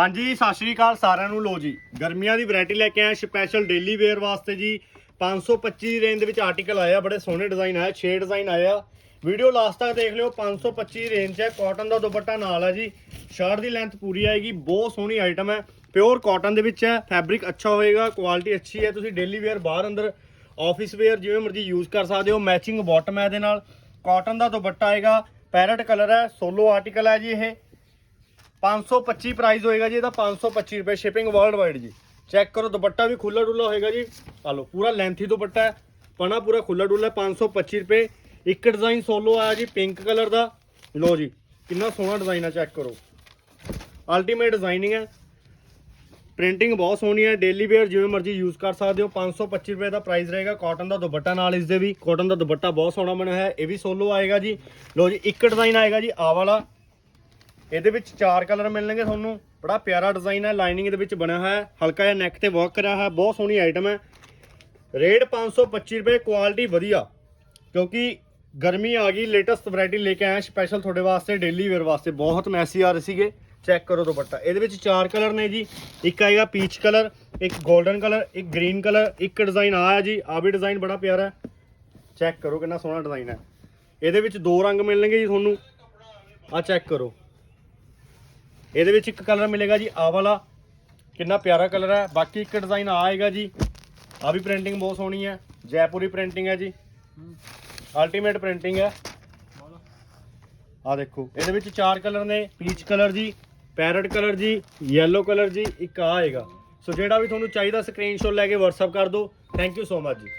ਹਾਂਜੀ, ਸਤਿ ਸ਼੍ਰੀ ਅਕਾਲ ਸਾਰਿਆਂ ਨੂੰ। ਲੋ ਜੀ, ਗਰਮੀਆਂ ਦੀ ਵੈਰਾਈਟੀ ਲੈ ਕੇ ਆਇਆ ਸਪੈਸ਼ਲ ਡੇਲੀ ਵੇਅਰ ਵਾਸਤੇ ਜੀ 525 ਰੇਂਜ ਦੇ ਵਿੱਚ ਆਰਟੀਕਲ ਆਇਆ ਬੜੇ ਸੋਹਣੇ ਡਿਜ਼ਾਈਨ ਆਏ 6 ਡਿਜ਼ਾਈਨ ਆਇਆ ਵੀਡੀਓ ਲਾਸਟ ਤੱਕ ਦੇਖ ਲਿਓ 525 ਰੇਂਜ 'ਚ ਹੈ। ਕਾਟਨ ਦਾ ਦੁਪੱਟਾ ਨਾਲ ਹੈ ਜੀ। ਸ਼ਰਟ ਦੀ ਲੈਂਥ ਪੂਰੀ ਆਏਗੀ, ਬਹੁਤ ਸੋਹਣੀ ਆਈਟਮ ਹੈ। ਪਿਓਰ ਕਾਟਨ ਦੇ ਵਿੱਚ ਹੈ ਫੈਬਰਿਕ ਅੱਛਾ ਹੋਏਗਾ ਕੁਆਲਿਟੀ ਅੱਛੀ ਹੈ। ਤੁਸੀਂ ਡੇਲੀ ਵੇਅਰ ਬਾਹਰ ਅੰਦਰ ਆਫਿਸ ਵੇਅਰ ਜਿਵੇਂ ਮਰਜ਼ੀ ਯੂਜ਼ ਕਰ ਸਕਦੇ ਹੋ ਮੈਚਿੰਗ ਬਾਟਮ ਹੈ ਇਹਦੇ ਨਾਲ। ਕਾਟਨ ਦਾ ਦੁਪੱਟਾ ਆਏਗਾ ਪੈਰਟ ਕਲਰ ਹੈ ਸੋਲੋ ਆਰਟੀਕਲ ਹੈ ਜੀ ਇਹ। 525 ਪ੍ਰਾਈਸ ਹੋਏਗਾ ਜੀ, ਇਹਦਾ 525 ਰੁਪਏ ਸ਼ਿਪਿੰਗ ਵਰਲਡ ਵਾਈਡ ਜੀ। ਚੈੱਕ ਕਰੋ, ਦੁਪੱਟਾ ਵੀ ਖੁੱਲਾ ਡੁੱਲਾ ਹੋਏਗਾ ਜੀ। ਆ ਲਓ, ਪੂਰਾ ਲੈਂਥੀ ਦੁਪੱਟਾ ਹੈ। ਪਣਾ ਪੂਰਾ ਖੁੱਲਾ ਡੁੱਲਾ 525 ਰੁਪਏ। ਇੱਕ ਡਿਜ਼ਾਈਨ ਸੋਲੋ ਆਇਆ ਜੀ ਪਿੰਕ ਕਲਰ ਦਾ। ਲਓ ਜੀ, ਕਿੰਨਾ ਸੋਹਣਾ ਡਿਜ਼ਾਈਨ ਆ ਚੈੱਕ ਕਰੋ। ਅਲਟੀਮੇਟ ਡਿਜ਼ਾਈਨਿੰਗ ਹੈ। ਪ੍ਰਿੰਟਿੰਗ ਬਹੁਤ ਸੋਹਣੀ ਹੈ। ਡੇਲੀ ਵੇਅਰ ਜਿਵੇਂ ਮਰਜ਼ੀ ਯੂਜ਼ ਕਰ ਸਕਦੇ ਹੋ। 525 ਰੁਪਏ ਦਾ ਪ੍ਰਾਈਸ ਰਹੇਗਾ ਕਾਟਨ ਦਾ ਦੁਪੱਟਾ ਨਾਲ ਇਸ ਦੇ ਵੀ। ਕਾਟਨ ਦਾ ਦੁਪੱਟਾ ਬਹੁਤ ਸੋਹਣਾ ਬਣਿਆ ਹੈ, ਇਹ ਵੀ ਸੋਲੋ ਆਏਗਾ ਜੀ। ਲਓ ਜੀ, ਇੱਕ ਡਿਜ਼ਾਈਨ ਆਏਗਾ ਜੀ ਆ ਵਾਲਾ। ਇਹਦੇ ਵਿੱਚ ਚਾਰ ਕਲਰ ਮਿਲਣਗੇ ਤੁਹਾਨੂੰ। ਬੜਾ ਪਿਆਰਾ ਡਿਜ਼ਾਈਨ ਹੈ ਲਾਈਨਿੰਗ ਦੇ ਵਿੱਚ ਬਣਿਆ ਹੋਇਆ ਹੈ। ਹਲਕਾ ਜਿਹਾ ਨੈਕ ਤੇ ਵਰਕ ਕਰਿਆ ਹੋਇਆ ਬਹੁਤ ਸੋਹਣੀ ਆਈਟਮ ਹੈ। ਰੇਟ 525 ਰੁਪਏ ਕੁਆਲਿਟੀ ਵਧੀਆ। ਕਿਉਂਕਿ ਗਰਮੀ ਆ ਗਈ ਲੇਟੈਸਟ ਵੈਰਾਈਟੀ ਲੈ ਕੇ ਆਇਆ ਸਪੈਸ਼ਲ ਤੁਹਾਡੇ ਵਾਸਤੇ ਡੇਲੀ ਵੇਅਰ ਵਾਸਤੇ। ਬਹੁਤ ਮੈਸੀ ਆ ਰਹੇ ਸੀਗੇ। ਚੈੱਕ ਕਰੋ ਦੁਪੱਟਾ। ਇਹਦੇ ਵਿੱਚ ਚਾਰ ਕਲਰ ਨੇ ਜੀ। ਇੱਕ ਆਏਗਾ ਪੀਚ ਕਲਰ, ਇੱਕ 골ਡਨ ਕਲਰ, ਇੱਕ ਗ੍ਰੀਨ ਕਲਰ, ਇੱਕ ਡਿਜ਼ਾਈਨ ਆਇਆ ਜੀ। ਆ ਵੀ ਡਿਜ਼ਾਈਨ ਬੜਾ ਪਿਆਰਾ ਹੈ। ਚੈੱਕ ਕਰੋ ਕਿੰਨਾ ਸੋਹਣਾ ਡਿਜ਼ਾਈਨ ਹੈ। ਇਹਦੇ ਵਿੱਚ ਦੋ ਰੰਗ ਮਿਲਣਗੇ ਜੀ ਤੁਹਾਨੂੰ। ਆ ਚੈੱਕ ਕਰੋ। ਇਹਦੇ ਵਿੱਚ ਇੱਕ ਕਲਰ ਮਿਲੇਗਾ ਜੀ ਆ ਵਾਲਾ। ਕਿੰਨਾ ਪਿਆਰਾ ਕਲਰ ਹੈ। ਬਾਕੀ ਇੱਕ ਡਿਜ਼ਾਈਨ ਆਏਗਾ ਜੀ। ਆ ਵੀ ਪ੍ਰਿੰਟਿੰਗ ਬਹੁਤ ਸੋਹਣੀ ਹੈ। ਜੈਪੁਰੀ ਪ੍ਰਿੰਟਿੰਗ ਹੈ ਜੀ। ਅਲਟੀਮੇਟ ਪ੍ਰਿੰਟਿੰਗ ਹੈ। ਆ ਦੇਖੋ, ਇਹਦੇ ਵਿੱਚ ਚਾਰ ਕਲਰ ਨੇ। ਪੀਚ ਕਲਰ ਜੀ ਪੈਰਟ ਕਲਰ ਜੀ, yellow ਕਲਰ ਜੀ, ਇੱਕ ਆ ਆਏਗਾ। ਸੋ ਜਿਹੜਾ ਵੀ ਤੁਹਾਨੂੰ ਚਾਹੀਦਾ ਸਕਰੀਨਸ਼ਾਟ ਲੈ ਕੇ WhatsApp ਕਰ ਦਿਓ। ਥੈਂਕ ਯੂ ਸੋ ਮਚ ਜੀ।